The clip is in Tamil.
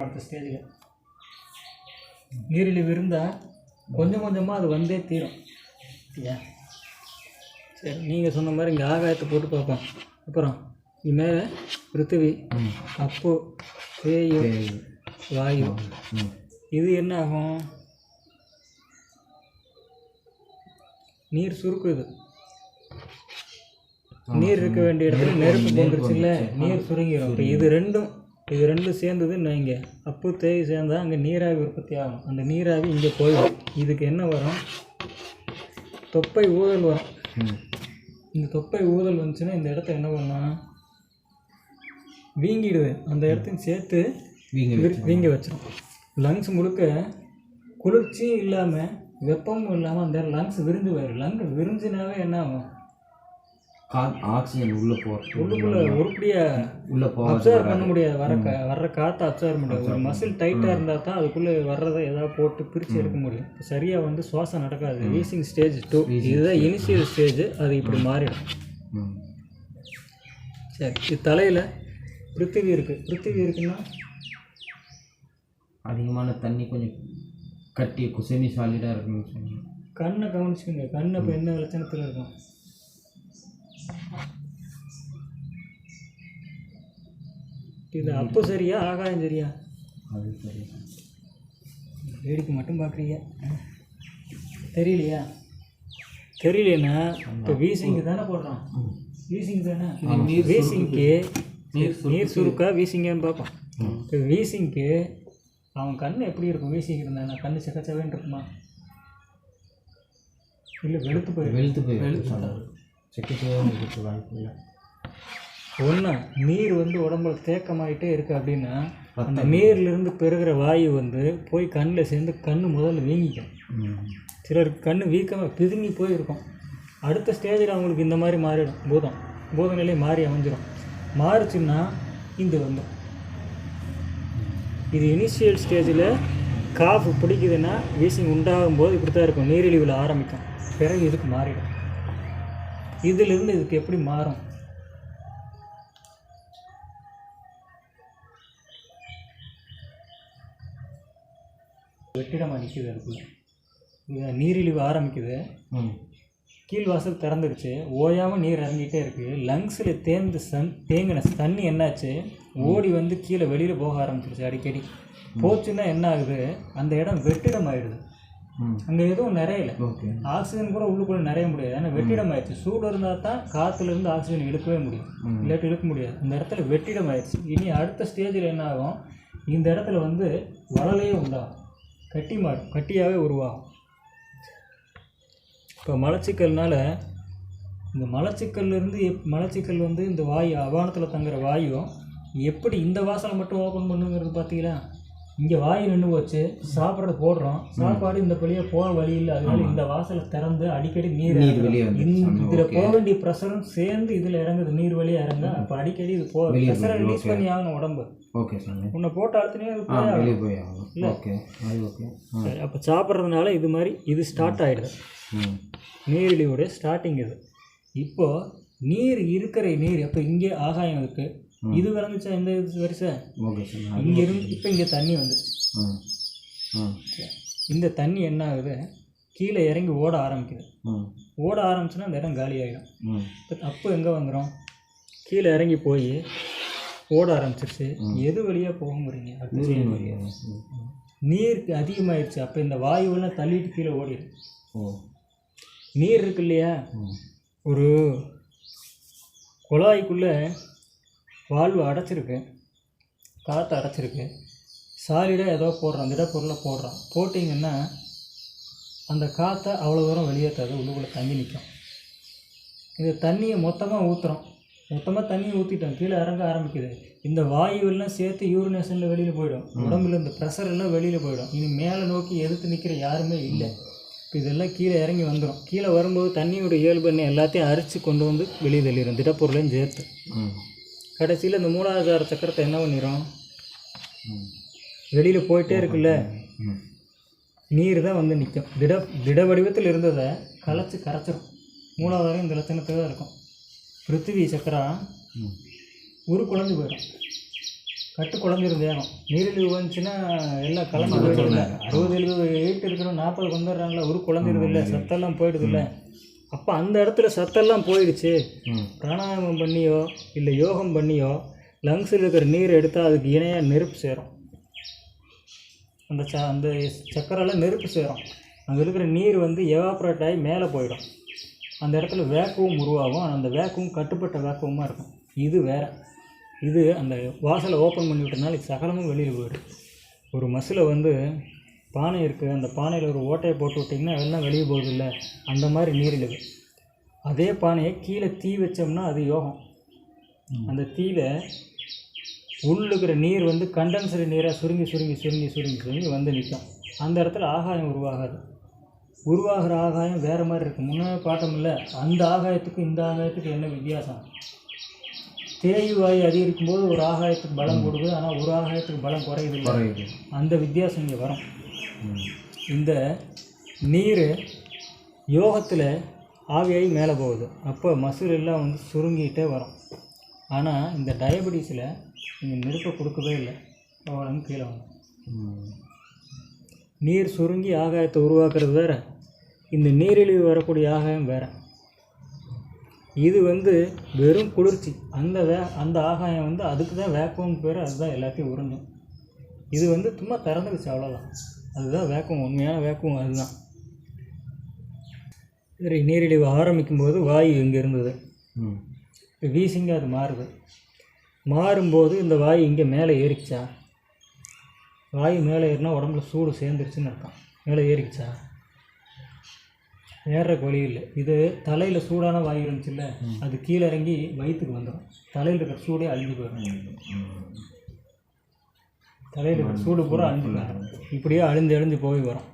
அடுத்த ஸ்டேஜில் நீரிழிவு இருந்தால் கொஞ்சம் கொஞ்சமாக அது வந்தே தீரும். சரியா சரி நீங்கள் சொன்ன மாதிரி இங்கே ஆகாயத்தை போட்டு பார்ப்போம். அப்புறம் இது மேலே பிருத்திவி அப்பு தேயு வாயு. இது என்ன ஆகும்? நீர் சுருக்குது. நீர் இருக்க வேண்டிய இடத்துல நெருப்பு வந்துருச்சுல்ல நீர் சுருங்கிடும் இப்போ இது ரெண்டும் இது ரெண்டும் சேர்ந்ததுன்னு வைங்க. அப்பு தேய் சேர்ந்தா அங்கே நீராவி உற்பத்தி ஆகும். அந்த நீராவி இங்கே போயிடும். இதுக்கு என்ன வரும்? தொப்பை ஊதல் வரும். இந்த தொப்பை ஊதல் வந்துச்சுன்னா இந்த இடத்த என்ன பண்ணலாம் வீங்கிடுது. அந்த இடத்தையும் சேர்த்து வீங்க வீங்க வச்சிடும் லங்ஸ் முழுக்க குளிர்ச்சியும் இல்லாமல் வெப்பமும் இல்லாமல் அந்த லங்ஸ் விரிஞ்சு போயிடும் லங்ஸ் விரிஞ்சினாவே என்ன ஆகும்? ஆக்சிஜன் உள்ளே போகிறது உள்ளுக்குள்ள உருப்படியாக உள்ளே போக அப்சர்வ் பண்ண முடியாது. வர வர்ற காற்றை அப்சர்வ் முடியாது. ஒரு மசில் டைட்டாக இருந்தால் தான் அதுக்குள்ளே வர்றதை ஏதாவது போட்டு பிரித்து எடுக்க முடியும். சரியாக வந்து சுவாசம் நடக்காது. வீசிங் ஸ்டேஜ் டூ இதுதான் இனிஷியல் ஸ்டேஜ் அது இப்படி மாறிடும். சரி இது தலையில் பிருத்திவி இருக்குது பிருத்திவி இருக்குன்னா? அதிகமான தண்ணி கொஞ்சம் கட்டி செமி சாலிடாக இருக்குன்னு சொன்னீங்க. கண்ணை கவனிச்சுக்கோங்க. கண் இப்போ என்ன லட்சணத்தில் இருக்கும்? இது அப்போ சரியா ஆகாயம் சரியா? அது சரி. வேடிக்கை மட்டும் பார்க்குறீங்க. தெரியலையா? தெரியலைன்னா இப்போ வீசிங்கு தானே போடுறோம். வீசிங் தானே? வீசிங்க்கு நீர் சுருக்கா. வீசிங்கன்னு பார்ப்போம். இப்போ வீசிங்க்கு அவன் கண் எப்படி இருக்கும்? வீசிங் இருந்தானா? கண் செக்கச்சவேன்னு இருக்குமா? இல்லை வெளுத்து போயிடும் வெளுத்து போய் வெளுத்து செக்கச்சேன்னு இருக்கிற வாய்ப்பு இல்லை. ஒன்று நீர் வந்து உடம்புல தேக்கமாயிட்டே இருக்கு அப்படின்னா அந்த நீர்லேருந்து பெருகிற வாயு வந்து போய் கண்ணில் சேர்ந்து கண் முதல்ல வீங்கிக்கும். சிலருக்கு கண் வீக்கமாக பிதுங்கி போயிருக்கும். அடுத்த ஸ்டேஜில் அவங்களுக்கு இந்த மாதிரி மாறிடும். பூதம். பூத நிலை மாறி அமைஞ்சிரும். மாறுச்சுன்னா இந்த வந்துடும் இது இனிஷியல் ஸ்டேஜில் காஃப் பிடிக்குதுன்னா வீசிங் உண்டாகும் போது இப்படி தான் இருக்கும். நீரிழிவில் ஆரம்பிக்கும். பிறகு இதுக்கு மாறிடும். இதிலிருந்து இதுக்கு எப்படி மாறும்? வெற்றிடமாக நிற்கிது அதுக்குள்ள நீரிழிவு ஆரம்பிக்குது. கீழ்வாசல் திறந்துருச்சு. ஓயாமல் நீர் இறங்கிட்டே இருக்குது லங்ஸில் தேர்ந்து சன் தேங்கின தண்ணி என்னாச்சு? ஓடி வந்து கீழே வெளியில் போக ஆரம்பிச்சிருச்சு அடிக்கடி. போச்சுன்னா என்ன ஆகுது? அந்த இடம் வெற்றிடம் ஆயிடுது அங்கே எதுவும் நிறையல. ஆக்சிஜன் கூட உள்ளுக்குள்ளே நிறைய முடியாது. ஏன்னா வெற்றிடம் ஆயிடுச்சு சூடு இருந்தால் தான் காற்றுலேருந்து ஆக்சிஜன் இழுக்கவே முடியும். இல்லாட்டி இழுக்க முடியாது. இந்த இடத்துல வெற்றிடம் ஆயிடுச்சு இனி அடுத்த ஸ்டேஜில் என்ன ஆகும்? இந்த இடத்துல வந்து வளலையே உண்டாகும். கட்டி மாறும் கட்டியாகவே உருவாகும். இப்போ மலச்சிக்கல்னால இந்த மலச்சிக்கல்லேருந்து எப் மலச்சிக்கல் வந்து இந்த வாயு அவானத்தில் தங்குற வாயு எப்படி இந்த வாசலை மட்டும் ஓப்பன் பண்ணுங்கிறது பார்த்தீங்களா? இங்கே வாயு நின்று போச்சு சாப்பிட்றது போடுறோம். சாப்பாடு இந்த வழியாக போக வழி இல்லை. அதனால இந்த வாசலை திறந்து அடிக்கடி நீர் இதில் போக வேண்டிய ப்ரெஷரும் சேர்ந்து இதில் இறங்குது. நீர் வழியாக இறங்க அப்போ அடிக்கடி இது போ வெளியே ப்ரெஷரை ரிலீஸ் பண்ணி ஆகணும் உடம்பு. ஓகே சாமி. உன்னை போட்டு அழுத்தினே போய் வெளியே போய் ஆகும் ஓகே அது ஓகே சரி அப்போ சாப்பிட்றதுனால இது மாதிரி இது ஸ்டார்ட் ஆகிடுது ம். நீரிழிவோட ஸ்டார்டிங் இது. இப்போ நீர் இருக்கிற நீர் அப்போ இங்கே ஆகாயம் இருக்கு. இது விளங்குச்சா? இந்த இது வரிசை? ஓகே சாமி இங்க இருந்து இப்போ இங்கே தண்ணி வந்துருச்சு. இந்த தண்ணி என்ன ஆகுது? கீழே இறங்கி ஓட ஆரம்பிக்குது. ஓட ஆரம்பிச்சுன்னா அந்த இடம் காலி ஆகிடும் இப்போ அப்போ எங்கே வந்துடும் கீழே இறங்கி போய் ஓட ஆரம்பிச்சிருச்சு. எது வழியாக போக முடியுங்க. நீர் அதிகமாயிருச்சு. அப்போ இந்த வாயுவெல்லாம் தள்ளிட்டு கீழே ஓடிடும். நீர் இருக்கு இல்லையா? ஒரு குழாய்க்குள்ளே வால்வு அடைச்சிருக்கு காற்று அடைச்சிருக்கு. சாலிடாக ஏதோ போடுறோம் திடப்பொருளை போடுறோம் போட்டிங்கன்னா அந்த காற்றை அவ்வளோ தூரம் வெளியேற்றாது உள்ளுக்குள்ளே தங்கி நிற்கும். இந்த தண்ணியை மொத்தமாக ஊற்றுறோம் மொத்தமாக தண்ணியை ஊற்றிட்டோம் கீழே இறங்க ஆரம்பிக்குது. இந்த வாயுவெல்லாம் சேர்த்து யூரினேஷனில் வெளியில் போயிடும். உடம்புல இந்த ப்ரெஷர் எல்லாம் வெளியில் போயிடும். இனி மேலே நோக்கி எதிர்த்து நிற்கிற யாருமே இல்லை. இப்போ இதெல்லாம் கீழே இறங்கி வந்துடும் கீழே வரும்போது தண்ணியோட இயல்பு எல்லாத்தையும் அரிச்சு கொண்டு வந்து வெளியே தள்ளிடும் திடப்பொருளையும் சேர்த்து. கடைசியில் இந்த மூலாதார சக்கரத்தை என்ன பண்ணிடும் வெளியில் போயிட்டே இருக்குல்ல? நீர் தான் வந்து நிற்கும் திட திட வடிவத்தில் இருந்ததை கலைச்சி கரைச்சிரும். மூலாதாரம் இந்த லட்சணத்தில் தான் இருக்கும். பிருத்திவி சக்கரம் ஒரு குழஞ்சு போயிடும் கட்டு குழஞ்சிரும் வேகம். நீரிழிவு வந்துச்சுன்னா எல்லாம் கலந்து போயிடுது இல்லை அறுபது எழுபது வெயிட் இருக்கிற நாற்பது வந்துடுறாங்களா ஒரு குழஞ்சிருது இல்லை சத்தெல்லாம் போயிடுது இல்லை அப்போ அந்த இடத்துல சத்தெல்லாம் போயிடுச்சு. பிராணாயாமம் பண்ணியோ இல்லை யோகம் பண்ணியோ லங்ஸில் இருக்கிற நீர் எடுத்தால் அதுக்கு இணையாக நெருப்பு சேரும். அந்த ச அந்த சக்கரெல்லாம் நெருப்பு சேரும். அங்கே இருக்கிற நீர் வந்து எவாப்ரேட் ஆகி மேலே போயிடும். அந்த இடத்துல வேக்குவம் உருவாகும். அந்த வேக்குவம் கட்டுப்பட்ட வேக்குவமாக இருக்கும். இது வேற. இது அந்த வாசலை ஓப்பன் பண்ணி விட்டனால இது சகலமும் வெளியில் போயிடும் ஒரு மசில் வந்து பானை இருக்குது அந்த பானையில் ஒரு ஓட்டையை போட்டு விட்டிங்கன்னா எல்லாம் வெளியே போகுது இல்லை அந்த மாதிரி நீரிழிவு அதே பானையை கீழே தீ வச்சோம்னா அது யோகம். அந்த தீயில உள்ளுக்கிற நீர் வந்து கண்டென்சரி நீராக சுருங்கி சுருங்கி சுருங்கி சுருங்கி சுருங்கி வந்து நிற்கும் அந்த இடத்துல ஆகாயம் உருவாகாது. உருவாகிற ஆகாயம் வேறு மாதிரி இருக்குது முன்னாடி பாட்டோம்ல அந்த ஆகாயத்துக்கும் இந்த ஆகாயத்துக்கும் என்ன வித்தியாசம்? தேய்வு வாயு அதிகரிக்கும் போது ஒரு ஆகாயத்துக்கு பலம் கொடுது ஆனால் ஒரு ஆகாயத்துக்கு பலம் குறையுது இல்லை. அந்த வித்தியாசம் இங்கே வரும். இந்த நீர் யோகத்தில் ஆவியாகி மேலே போகுது. அப்போ மசூர் எல்லாம் வந்து சுருங்கிட்டே வரும். ஆனால் இந்த டயபெட்டிஸில் நீங்கள் நெருப்பை கொடுக்கவே இல்லை. அவ்வளோ கீழே வரும். நீர் சுருங்கி ஆகாயத்தை உருவாக்குறது வேறு. இந்த நீரிழிவு வரக்கூடிய ஆகாயம் வேறு. இது வந்து வெறும் குளிர்ச்சி. அந்த வே அந்த ஆகாயம் வந்து அதுக்கு தான் வேப்பம் பேர் அதுதான் எல்லாத்தையும் உறிஞ்சும் இது வந்து சும்மா திறந்துருச்சு அவ்வளோதான் அதுதான் வேக்கம் உண்மையான வேக்கம் அதுதான். சரி நீரிழிவு ஆரம்பிக்கும் போது வாயு இங்கே இருந்தது. இப்போ வீசிங்க அது மாறுது. மாறும்போது இந்த வாயு இங்கே மேலே ஏறிச்சா வாயு மேலே ஏறினா உடம்புல சூடு சேர்ந்துருச்சுன்னு அர்த்தம். மேலே ஏறிக்குச்சா? ஏறுறக்கு வழி இல்லை. இது தலையில் சூடான வாயு இருந்துச்சுல்ல அது கீழே இறங்கி வயிற்றுக்கு வந்துடும் தலையில் இருக்கிற சூடே அழிஞ்சு போயிடும் தலையில் சூடு பூரா அழிஞ்சு போயிடும் இப்படியே அழிஞ்சு அழிஞ்சு போய் வரும்.